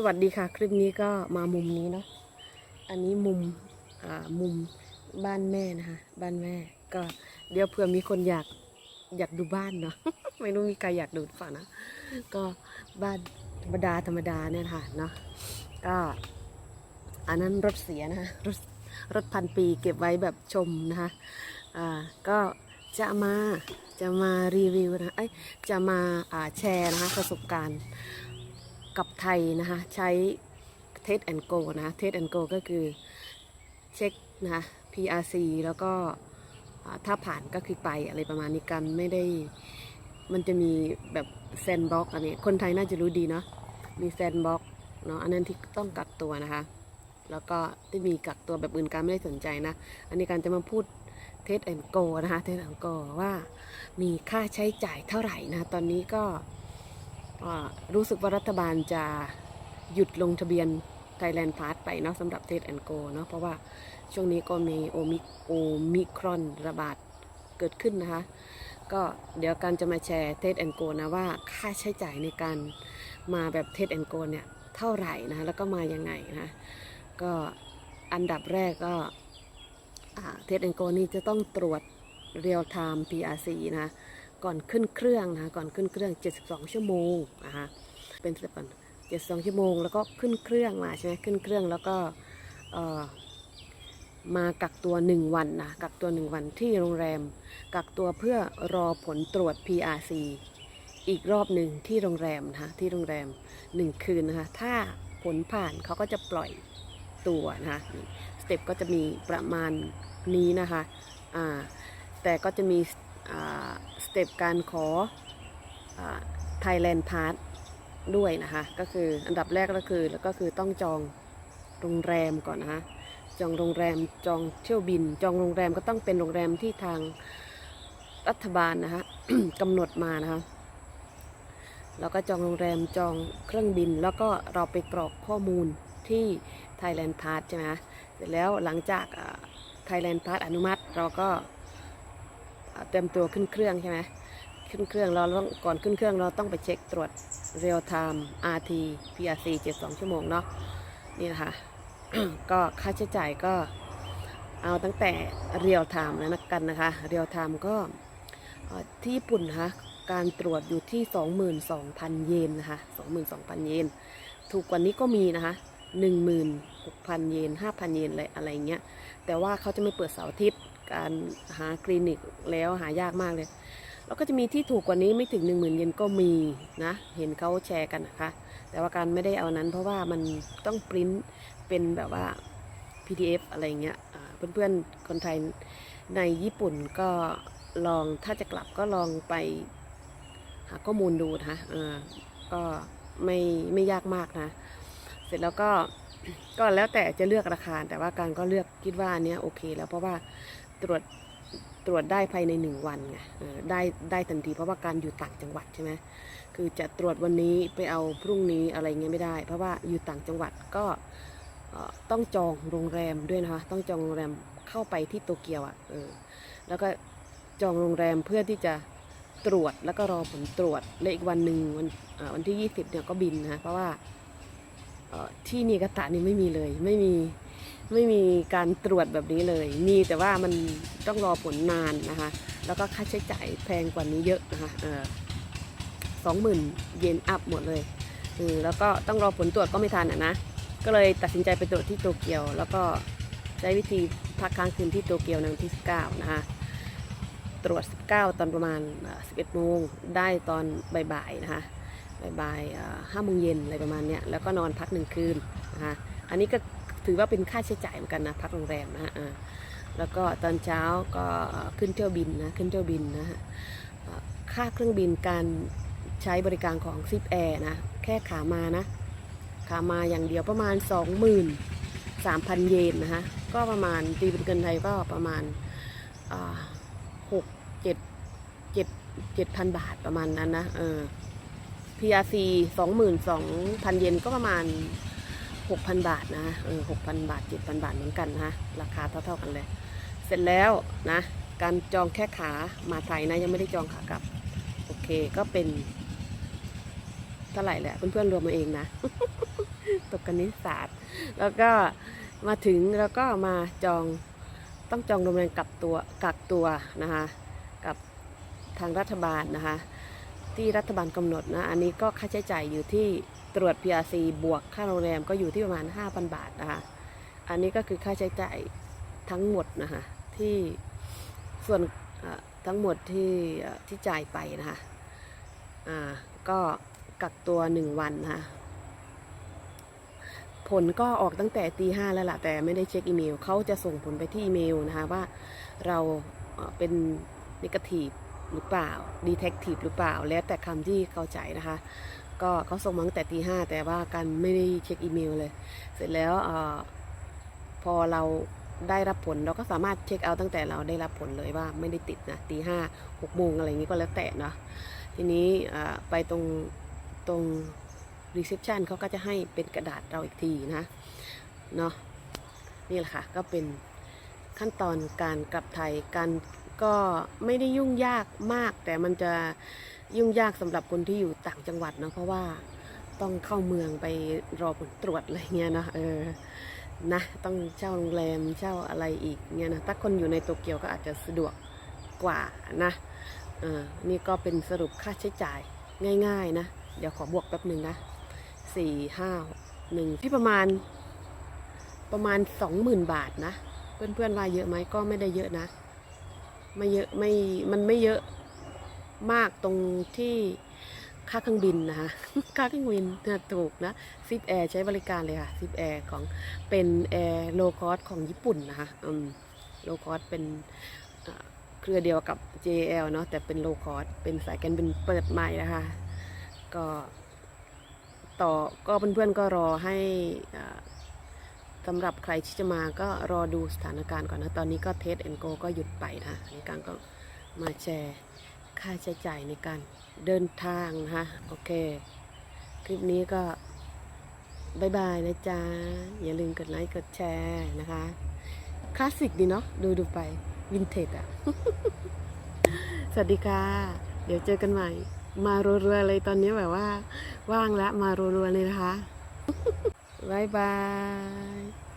สวัสดีค่ะ คลิปนี้ก็มามุมนี้เนาะอันนี้มุมอ่ามุมบ้านแม่นะคะ บ้านแม่ก็เดี๋ยวเผื่อมีคนอยากอยากดูบ้านเนาะไม่รู้มีใครอยากดูหรือเปล่านะ ก็บ้านธรรมดาธรรมดาเนี่ยค่ะเนาะก็อันนั้นรถเสียนะคะรถรถพันปีเก็บไว้แบบชมนะคะอ่าก็จะมาจะมารีวิวนะเอ้จะมาอ่าแชร์นะคะประสบการณ์ กับไทยนะคะใช้เทสแอนโกนะคะเทสแอนโกก็คือเช็คนะคะ PRC แล้วก็ถ้าผ่านก็คือไปอะไรประมาณนี้กันไม่ได้มันจะมีแบบแซนบ็อกอันนี้คนไทยน่าจะรู้ดีเนาะมีแซนบ็อกเนาะอันนั้นที่ต้องกักตัวนะคะ แล้วก็ที่มีกักตัวแบบอื่นการไม่ได้สนใจนะ อันนี้การจะมาพูดเทสแอนโกนะคะเทสแอนโกว่ามีค่าใช้จ่ายเท่าไหร่นะ ตอนนี้ก็ รู้สึกว่ารัฐบาลจะหยุดลงทะเบียน Thailand Pass ไปเนาะสำหรับเทสแอนโกเนาะเพราะว่าช่วงนี้ก็มีโอมิโอมิครอนระบาดเกิดขึ้นนะคะ ก็เดี๋ยวการจะมาแชร์เทสแอนโกนะว่าค่าใช้จ่ายในการมาแบบเทสแอนโกเนี่ยเท่าไหร่นะแล้วก็มายังไงนะก็อันดับแรกก็เทสแอนโกนี่จะต้องตรวจเรียลไทม์ PRC นะ ก่อนขึ้นเครื่องนะก่อนขึ้นเครื่อง 72 ชั่วโมงนะคะเป็นสเต็ปก่อน72ชั่วโมง แล้วก็ขึ้นเครื่องมาใช่ไหมขึ้นเครื่องแล้วก็มากักตัว 1 วันนะกักตัว 1 วันที่โรงแรม กักตัวเพื่อรอผลตรวจ PRC อีกรอบหนึ่งที่โรงแรมนะคะที่โรงแรม 1 คืนนะคะถ้าผลผ่านเขาก็จะปล่อยตัวนะคะสเต็ปก็จะมีประมาณนี้นะคะอ่าแต่ก็จะมี สเต็ปการขอ Thailand Pass ด้วยนะคะ ก็คืออันดับแรกก็คือแล้วก็คือต้องจองโรงแรมก่อนนะคะ จองโรงแรมจองเที่ยวบิน จองโรงแรมก็ต้องเป็นโรงแรมที่ทางรัฐบาลนะคะกำหนดมานะคะแล้วก็จองโรงแรมจองเครื่องบิน แล้วก็เราไปกรอกข้อมูลที่ Thailand Pass ใช่ไหมคะเสร็จแล้วหลังจาก Thailand Pass อนุมัติเราก็ เตรียมตัวขึ้นเครื่องใช่ไหมขึ้นเครื่องเราต้องก่อนขึ้นเครื่องเราต้องไปเช็คตรวจ real time RT PRC 72 ชั่วโมงเนาะนี่นะคะก็ค่าใช้จ่ายก็เอาตั้งแต่ real time แล้วนะกันนะคะ real time ก็ที่ญี่ปุ่นนะคะการตรวจอยู่ที่ 22,000 เยนนะคะ 22,000 เยน ถูกกว่านี้ก็มีนะคะ 16,000เยน5,000เยนอะไรอะไรเงี้ย แต่ว่าเขาจะไม่เปิดเสาร์อาทิตย์การหาคลินิกแล้วหายากมากเลย แล้วก็จะมีที่ถูกกว่านี้ไม่ถึง1 0,000เยนก็มีนะ เห็นเขาแชร์กันนะคะ แต่ว่าการไม่ได้เอานั้นเพราะว่ามันต้องปริ้นเป็นแบบว่า PDF อะไรเงี้ยอ่าเพื่อนๆ คนไทยในญี่ปุ่นก็ลองถ้าจะกลับก็ลองไปหาข้อมูลดูนะคะก็ไม่ไม่ยากมากนะ เสร็จแล้วก็ก็แล้วแต่จะเลือกราคา แต่ว่าการก็เลือกคิดว่าอันเนี้ยโอเค แล้วเพราะว่าตรวจตรวจได้ภายในหนึ่งวันไงได้ได้ทันทีเพราะว่าการอยู่ต่างจังหวัดใช่ไหมคือจะตรวจวันนี้ไปเอาพรุ่งนี้อะไรเงี้ยไม่ได้ เพราะว่าอยู่ต่างจังหวัดก็ต้องจองโรงแรมด้วยนะคะต้องจองโรงแรมเข้าไปที่โตเกียวอะเออแล้วก็จองโรงแรมเพื่อที่จะตรวจแล้วก็รอผลตรวจและอีกวันหนึ่งวันวันที่ 20เนี่ยก็บินนะเพราะว่า ที่นิกตะนี่ไม่มีเลยไม่มีไม่มีการตรวจแบบนี้เลย มีแต่ว่ามันต้องรอผลนานนะคะ แล้วก็ค่าใช้จ่ายแพงกว่านี้เยอะนะคะสองหมื่นเยนอัพหมดเลยอแล้วก็ต้องรอผลตรวจก็ไม่ทันอะนะ ก็เลยตัดสินใจไปตรวจที่โตเกียว แล้วก็ใช้วิธีพักค้างคืนที่โตเกียวในวันที่ 19 นะคะ ตรวจ 19 ตอนประมาณ 11โมงได้ตอนบ่ายๆนะคะ บ่ายห้าโมงเย็นอะไรประมาณเนี้ยแล้วก็นอนพักหนึ่งคืนนะคะอันนี้ก็ถือว่าเป็นค่าใช้จ่ายเหมือนกันนะพักโรงแรมนะฮะแล้วก็ตอนเช้าก็ขึ้นเที่ยวบินนะขึ้นเที่ยวบินนะฮะค่าเครื่องบินการใช้บริการของซิปแอร์นะแค่ขามานะขามาอย่างเดียวประมาณ 23,000 เยนนะคะก็ประมาณตีเป็นเงินไทยก็ประมาณหกเจ็ดเจ็ดเจ็ดพันบาทประมาณนั้นนะเออ PRC สองหมื่นสองพันเยนก็ประมาณหกพันบาทนะเออหกพันบาทเจ็ดพันบาทเหมือนกันนะราคาเท่าๆกันเลย เสร็จแล้วนะ การจองแค่ขามาไทยนะ ยังไม่ได้จองขากลับ โอเคก็เป็นเท่าไหร่แหละเพื่อนๆรวมมาเองนะ ตกคณิตศาสตร์ แล้วก็มาถึงแล้วก็มาจองต้องจองโรงแรมกับตัวกักตัวนะคะ กับทางรัฐบาลนะคะ ที่รัฐบาลกำหนดนะ อันนี้ก็ค่าใช้จ่ายอยู่ที่ตรวจ PRC บวกค่าโรงแรมก็อยู่ที่ประมาณ 5,000 บาทนะคะ อันนี้ก็คือค่าใช้จ่ายทั้งหมดนะคะที่ส่วนทั้งหมดที่ที่จ่ายไปนะคะอ่าก็กักตัวหนึ่งวันนะคะผลก็ออกตั้งแต่ตีห้าแล้วล่ะแต่ไม่ได้เช็คอีเมลเขาจะส่งผลไปที่อีเมลนะคะว่าเราเอ่อเป็นนิเกทีฟ หรือเปล่าดีเทคทีฟหรือเปล่า แล้วแต่คำที่เข้าใจนะคะ ก็เขาส่งมาตั้งแต่ตีห้าแต่ว่ากันไม่ได้เช็คอีเมลเลย เสร็จแล้วอพอเราได้รับผลเราก็สามารถเช็คเอาตั้งแต่เราได้รับผลเลยว่าไม่ได้ติดนะตีห้าหกโมงอะไรอย่างนี้ก็แล้วแต่เนาะทีนี้ไปตรงตรงรีเซพชันเขาก็จะให้เป็นกระดาษเราอีกทีนะเนาะนี่แหละค่ะ ก็เป็นขั้นตอนการกลับไทยการ ก็ไม่ได้ยุ่งยากมาก แต่มันจะยุ่งยากสำหรับคนที่อยู่ต่างจังหวัดเนาะเพราะว่าต้องเข้าเมืองไปรอผลตรวจอะไรเงี้ยนะเออนะต้องเช่าโรงแรมเช่าอะไรอีกเนี่ยนะถ้าคนอยู่ในโตเกียวก็อาจจะสะดวกกว่านะอ่านี่ก็เป็นสรุปค่าใช้จ่ายง่าย ๆนะ เดี๋ยวขอบวกแป๊บหนึ่งนะสี่ห้าหนึ่งที่ประมาณประมาณสองหมื่นบาทนะ เพื่อนๆว่าเยอะไหมก็ไม่ได้เยอะนะ ไม่เยอะไม่มันไม่เยอะมากตรงที่ค่าเครื่องบินนะคะค่าเครื่องบินถูกนะซิปแอร์ใช้บริการเลยค่ะซิปแอร์ของเป็นแอร์โลคอสของญี่ปุ่นนะคะอืมโลคอสเป็นเอ่อเครือเดียวกับ JL เนาะแต่เป็นโลคอสเป็นสายการบินเปิดใหม่นะคะก็ต่อก็เพื่อนๆก็รอให้อ่า สำหรับใครที่จะมาก็รอดูสถานการณ์ก่อนนะ ตอนนี้ก็เทสแอนโกก็หยุดไปนะในการก็มาแชร์ค่าใช้จ่ายในการเดินทางนะคะโอเค คลิปนี้ก็บายบายนะจ๊ะ อย่าลืมกดไลค์ กดแชร์นะคะ คลาสสิกดีเนาะดูดูไปวินเทจอะสวัสดีค่ะ เดี๋ยวเจอกันใหม่ มารัวๆเลยตอนนี้แบบว่า ว่างแล้วมารัวๆเลยนะคะ บายบาย